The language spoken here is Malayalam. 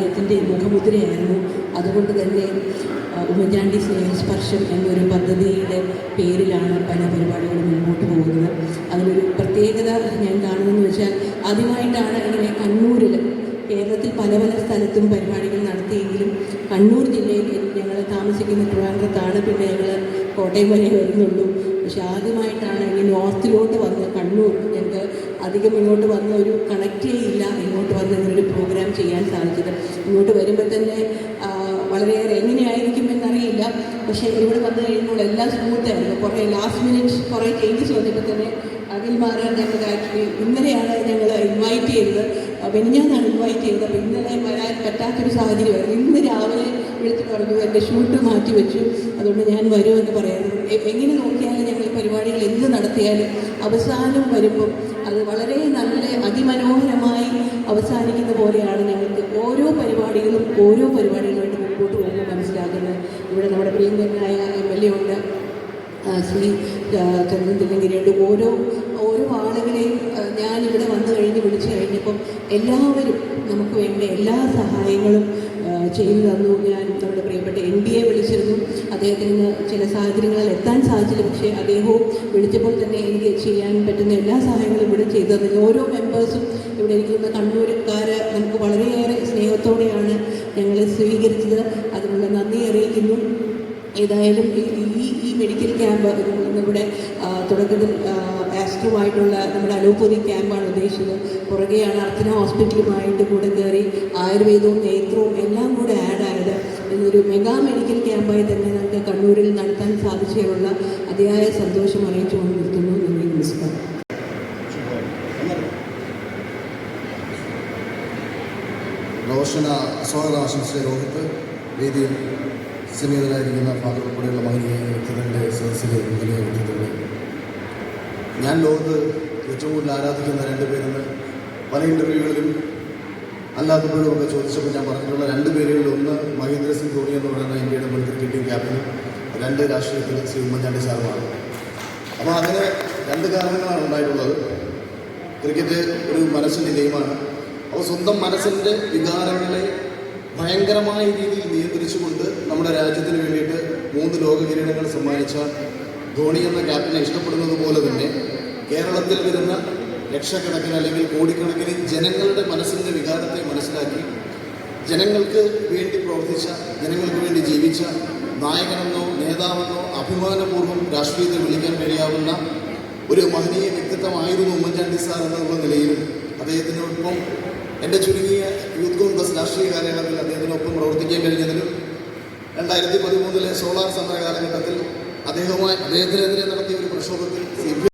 അദ്ദേഹത്തിന്റെ മുഖമുദ്രയായിരുന്നു. അതുകൊണ്ട് തന്നെ ഉമ്മൻചാണ്ടി സ്നേഹസ്പർശം എന്നൊരു പദ്ധതിയുടെ പേരിലാണ് പല പരിപാടികളും മുന്നോട്ട് പോകുന്നത്. അതിലൊരു പ്രത്യേകത ഞാൻ കാണുന്നതെന്ന് വെച്ചാൽ ആദ്യമായിട്ടാണ് ഇങ്ങനെ കണ്ണൂരിൽ കേരളത്തിൽ പല പല സ്ഥലത്തും പരിപാടികൾ നടത്തിയെങ്കിലും കണ്ണൂർ ജില്ലയിൽ ഞങ്ങൾ താമസിക്കുന്ന ട്രിവാൻഡ്രത്താണ് പിന്നെ ഞങ്ങൾ കോട്ടയം വരെ വരുന്നുള്ളൂ. പക്ഷെ ആദ്യമായിട്ടാണ് ഇങ്ങനെ നോർത്തിലോട്ട് വന്ന് കണ്ണൂർ ഞങ്ങൾക്ക് അധികം ഇങ്ങോട്ട് വന്ന ഒരു കണക്റ്റേ ഇല്ല ഇങ്ങോട്ട് വന്ന ചെയ്യാൻ സാധിച്ചത്. ഇങ്ങോട്ട് വരുമ്പോൾ തന്നെ വളരെയേറെ എങ്ങനെയായിരിക്കും എന്നറിയില്ല. പക്ഷേ ഇവിടെ വന്നു കഴിയുമ്പോൾ എല്ലാം സ്മൂത്തായിരുന്നു കുറേ ലാസ്റ്റ് മിനിറ്റ് കുറേ ചേഞ്ചസ് വന്നപ്പോൾ തന്നെ അതിൽ മാറാൻ ഞങ്ങൾക്ക് ഇന്നലെയാണ് ഞങ്ങൾ ഇൻവൈറ്റ് ചെയ്തത്. വെനിഞ്ഞാന്നാണ് ഇൻവൈറ്റ് ചെയ്തത്. അപ്പോൾ ഇന്നലെ വരാൻ പറ്റാത്തൊരു സാഹചര്യമായിരുന്നു. ഇന്ന് രാവിലെ വിളിച്ച് പറഞ്ഞു എന്റെ ഷൂട്ട് മാറ്റി വെച്ചു. അതുകൊണ്ട് ഞാൻ വരുമെന്ന് പറയുന്നത് എങ്ങനെ നോക്കിയാലും ഞങ്ങൾ പരിപാടികൾ എന്ത് നടത്തിയാലും അവസാനം വരുമ്പോൾ അത് വളരെ അവസാനിക്കുന്ന പോലെയാണ് ഞങ്ങൾക്ക് ഓരോ പരിപാടികളും ഓരോ പരിപാടികളുമായിട്ട് മുമ്പോട്ട് പോകുമ്പോൾ മനസ്സിലാക്കുന്നത്. ഇവിടെ നമ്മുടെ പ്രിയങ്കരനായ എം എൽ എ ഉണ്ട്. ശ്രീ ചന്ദ്രൻ തില്ലങ്കിരിയുണ്ട് ഓരോ ഓരോ ആളുകളെയും ഞാനിവിടെ വന്നു കഴിഞ്ഞ് വിളിച്ചു കഴിഞ്ഞപ്പം എല്ലാവരും നമുക്ക് വേണ്ട എല്ലാ സഹായങ്ങളും ചെയ്തു തന്നു ഞാൻ നമ്മുടെ പ്രിയപ്പെട്ട എം എ വിളിച്ചിരുന്നു. അദ്ദേഹത്തിന് ചില സാഹചര്യങ്ങളിൽ എത്താൻ സാധിച്ചില്ല. പക്ഷേ അദ്ദേഹവും വിളിച്ചപ്പോൾ തന്നെ എനിക്ക് ചെയ്യാൻ പറ്റുന്ന എല്ലാ സഹായങ്ങളും ഇവിടെ ചെയ്തു തന്നു ഓരോ മെമ്പേഴ്സും ഇവിടെ ഇരിക്കുന്ന കണ്ണൂരുകാർ നമുക്ക് വളരെയേറെ സ്നേഹത്തോടെയാണ് ഞങ്ങളെ സ്വീകരിച്ചത്. അതിനുള്ള നന്ദി അറിയിക്കുന്നു. ഏതായാലും ഈ ഈ മെഡിക്കൽ ക്യാമ്പ് നമ്മുടെ തുടക്കത്തിൽ ആസ്ട്രോമായിട്ടുള്ള നമ്മുടെ അലോപ്പതി ക്യാമ്പാണ് ഉദ്ദേശിച്ചത്. പുറകെയാണ് അർച്ചന ഹോസ്പിറ്റലുമായിട്ട് കൂടെ കയറി ആയുർവേദവും നേത്രവും എല്ലാം കൂടെ ആഡ് ആയത് ഇതൊരു മെഗാ മെഡിക്കൽ ക്യാമ്പായി തന്നെ നമുക്ക് കണ്ണൂരിൽ നടത്താൻ സാധിച്ചതിനുള്ള അതിയായ സന്തോഷം അറിയിച്ചുകൊണ്ട് നിർത്തുന്നു. നന്ദി നമസ്കാരം. റോഷന സ്വാഗതാശംസ രോഹിത്ത് വേദിയിൽ സന്നിഹിതരായിരിക്കുന്ന ഫാദർ ഉൾപ്പെടെയുള്ള മഹനീയ വ്യക്തികളുടെ സദസ്സിലെ മുതലേ വ്യക്തികളുടെ ഞാൻ ലോകത്ത് ഏറ്റവും കൂടുതൽ ആരാധിക്കുന്ന രണ്ട് പേരെന്ന് പല ഇന്റർവ്യൂകളിലും അല്ലാത്തപ്പോഴും ഒക്കെ ചോദിച്ചപ്പോൾ ഞാൻ പറഞ്ഞിട്ടുള്ള രണ്ട് പേരുകളിൽ ഒന്ന് മഹേന്ദ്ര സിംഗ് ധോണി എന്ന് പറയുന്ന ഇന്ത്യയുടെ മുൻ ക്രിക്കറ്റ് ക്യാപ്റ്റൻ രണ്ട് രാഷ്ട്രീയത്തിൽ ശ്രീ ഉമ്മൻചാണ്ടി സാറുമാണ്. അപ്പോൾ അതിന് രണ്ട് കാരണങ്ങളാണ് ഉണ്ടായിട്ടുള്ളത്. ക്രിക്കറ്റ് ഒരു മനസ്സിന്റെ ഗെയിമാണ്. അപ്പോൾ സ്വന്തം മനസ്സിന്റെ വികാരങ്ങളെ ഭയങ്കരമായ രീതിയിൽ നിയന്ത്രിച്ചുകൊണ്ട് നമ്മുടെ രാജ്യത്തിന് വേണ്ടിയിട്ട് മൂന്ന് ലോക കിരീടങ്ങൾ സമ്മാനിച്ച ധോണി എന്ന ക്യാപ്റ്റനെ ഇഷ്ടപ്പെടുന്നത് പോലെ തന്നെ കേരളത്തിൽ വരുന്ന ലക്ഷക്കണക്കിന് അല്ലെങ്കിൽ കോടിക്കണക്കിന് ജനങ്ങളുടെ മനസ്സിന്റെ വികാരത്തെ മനസ്സിലാക്കി ജനങ്ങൾക്ക് വേണ്ടി പ്രവർത്തിച്ച ജനങ്ങൾക്ക് വേണ്ടി ജീവിച്ച നായകനെന്നോ നേതാവെന്നോ അഭിമാനപൂർവം രാഷ്ട്രീയത്തിൽ വിളിക്കാൻ കഴിയാവുന്ന ഒരു മഹനീയ വ്യക്തിത്വമായിരുന്നു ഉമ്മൻചാണ്ടി സാർ എന്നുള്ള നിലയിലും അദ്ദേഹത്തിനൊപ്പം എന്റെ ചുരുങ്ങിയ യൂത്ത് കോൺഗ്രസ് രാഷ്ട്രീയ കാലയളവിൽ അദ്ദേഹത്തിനൊപ്പം പ്രവർത്തിക്കാൻ കഴിഞ്ഞതിലും രണ്ടായിരത്തി പതിമൂന്നിലെ സോളാർ സമര കാലഘട്ടത്തിൽ അദ്ദേഹവുമായി അദ്ദേഹത്തിനെതിരെ നടത്തിയ ഒരു പ്രക്ഷോഭത്തിൽ സി